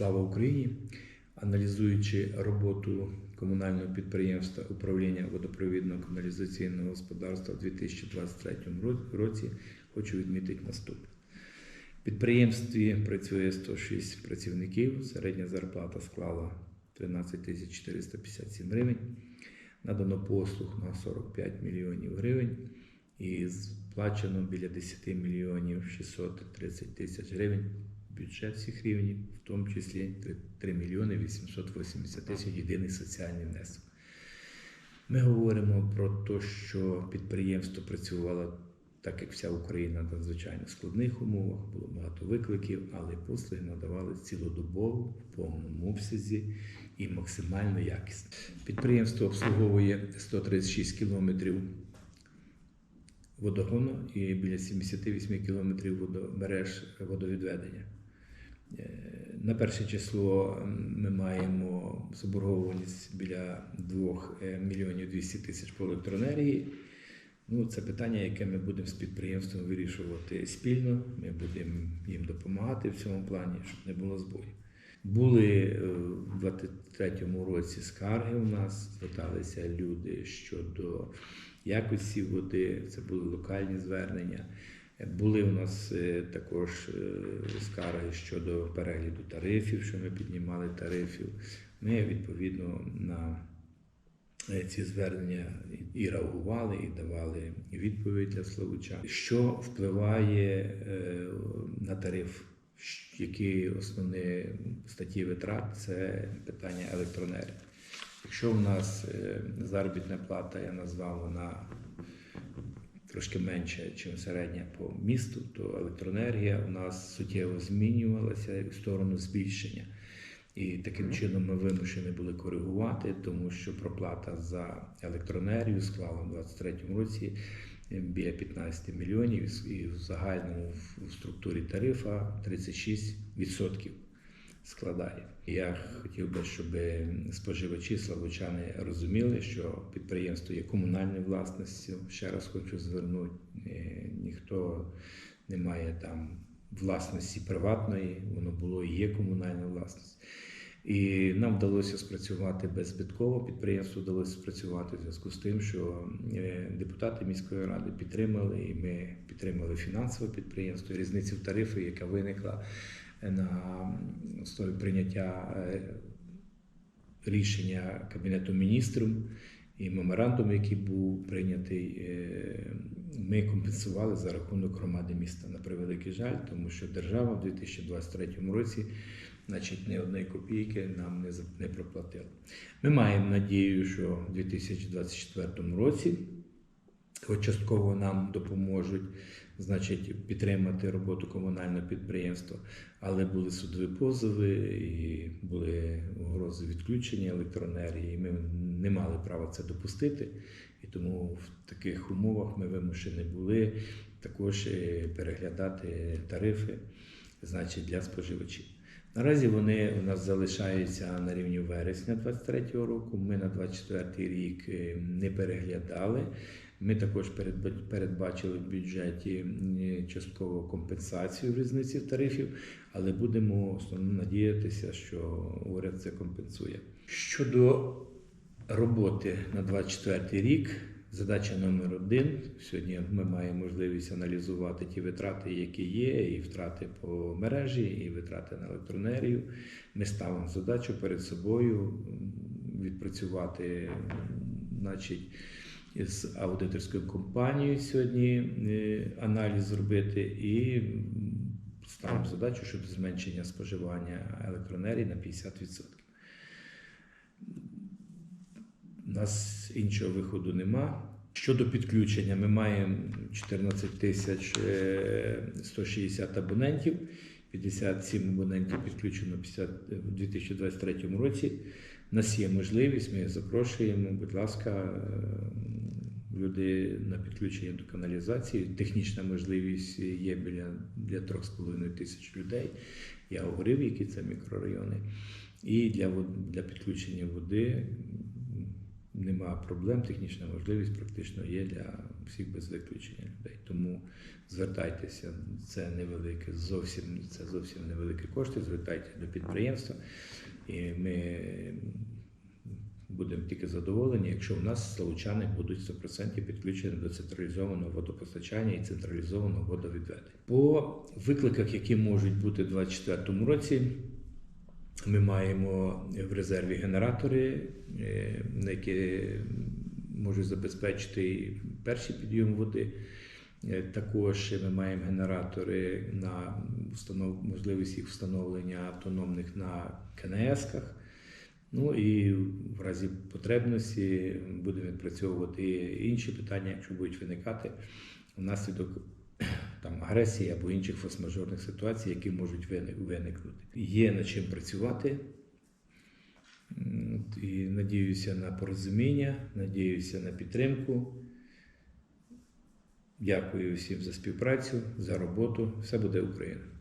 Слава Україні! Аналізуючи роботу комунального підприємства управління водопровідного каналізаційного господарства у 2023 році, хочу відмітити наступне. В підприємстві працює 106 працівників, середня зарплата склала 13 457 гривень. Надано послуг на 45 мільйонів гривень і сплачено біля 10 мільйонів 630 тисяч гривень бюджет всіх рівнів, в тому числі 3 мільйони 880 тисяч єдиний соціальний внесок. Ми говоримо про те, що підприємство працювало так, як вся Україна, в надзвичайно складних умовах, було багато викликів, але послуги надавали цілодобово, в повному обсязі і максимально якісно. Підприємство обслуговує 136 кілометрів водогону і біля 78 кілометрів водомереж водовідведення. Е, На перше число ми маємо заборгованість біля 2 мільйонів 200 тисяч по електроенергії. Ну, це питання, яке ми будемо з підприємством вирішувати спільно. Ми будемо їм допомагати в цьому плані, щоб не було збою. Були е, в 23-му році скарги у нас, зверталися люди щодо якості води, це були локальні звернення. Були у нас е, також е, скарги щодо перегляду тарифів, що ми піднімали тарифів. Ми відповідно на е, ці звернення і реагували, і давали відповідь для славучан. Що впливає на тариф? Які основні статті витрат це питання електроенергії. Якщо в нас заробітна плата, я назвав вона трошки менше, ніж середня по місту, то електроенергія у нас суттєво змінювалася в сторону збільшення. І таким чином ми вимушені були коригувати, тому що проплата за електроенергію склала в 2023 році біля 15 мільйонів і в загальному в- в структурі тарифа 36% складає. Я хотів би, щоб споживачі славучани розуміли, що підприємство є комунальною власністю. Ще раз хочу звернути, е, ніхто не має там власності приватної, воно було і є комунальна власність. І нам вдалося спрацювати беззбитково. Підприємству вдалося спрацювати в зв'язку з тим, що е, депутати міської ради підтримали, і ми підтримали фінансове підприємство. Різницю в тарифі, яка виникла на основі прийняття е, рішення Кабінету міністрів і меморандум, який був прийнятий, е, ми компенсували за рахунок громади міста на превеликий жаль, тому що держава в 2023 році, значить, ні одної копійки нам не проплатила. Ми маємо надію, що в 2024 році хоч частково нам допоможуть, значить, підтримати роботу комунального підприємства, але були судові позови і були угрози відключення електроенергії. Ми не мали права це допустити, і тому в таких умовах ми вимушені були також е, переглядати тарифи, значить, для споживачів. Наразі вони у нас залишаються на рівні вересня 2023 року. Ми на 2024 рік е, не переглядали. Ми також передба- передбачили в бюджеті е, частково компенсацію різниці тарифів, але будемо основно надіятися, що уряд це компенсує. Щодо роботи на 2024 рік, задача номер один. Сьогодні ми маємо можливість аналізувати ті витрати, які є, і втрати по мережі, і витрати на електроенергію. Ми ставимо задачу перед собою відпрацювати, значить з аудиторською компанією сьогодні е, аналіз зробити і ставимо задачу щодо зменшення споживання електроенергії на 50%. У нас іншого виходу нема. Щодо підключення, ми маємо 14 тисяч е, 160 абонентів, 57 абонентів підключено 50 в 2023 році. У нас є можливість, ми запрошуємо, будь ласка, люди на підключення до каналізації. Технічна можливість є біля для 3,5 тисяч людей. Я говорив, які це мікрорайони. І для, для підключення води нема проблем, технічна можливість практично є для всіх без виключення людей. Тому звертайтеся, це невелике, зовсім це зовсім невеликі кошти. Звертайтеся до підприємства, і ми будемо тільки задоволені, якщо у нас залучани будуть 100% підключені до централізованого водопостачання і централізованого водовідведення. По викликах, які можуть бути у 2024 році. Ми маємо в резерві генератори, е, які можуть забезпечити перший підйом води. Е, Також ми маємо генератори на встанов... можливість їх встановлення автономних на КНС-ках. Ну і в разі потребності будемо відпрацьовувати інші питання, якщо будуть виникати внаслідок там агресії або інших форс-мажорних ситуацій, які можуть виникнути. Є над чим працювати. І надіюся на порозуміння, надіюся на підтримку. Дякую всім за співпрацю, за роботу. Все буде Україна.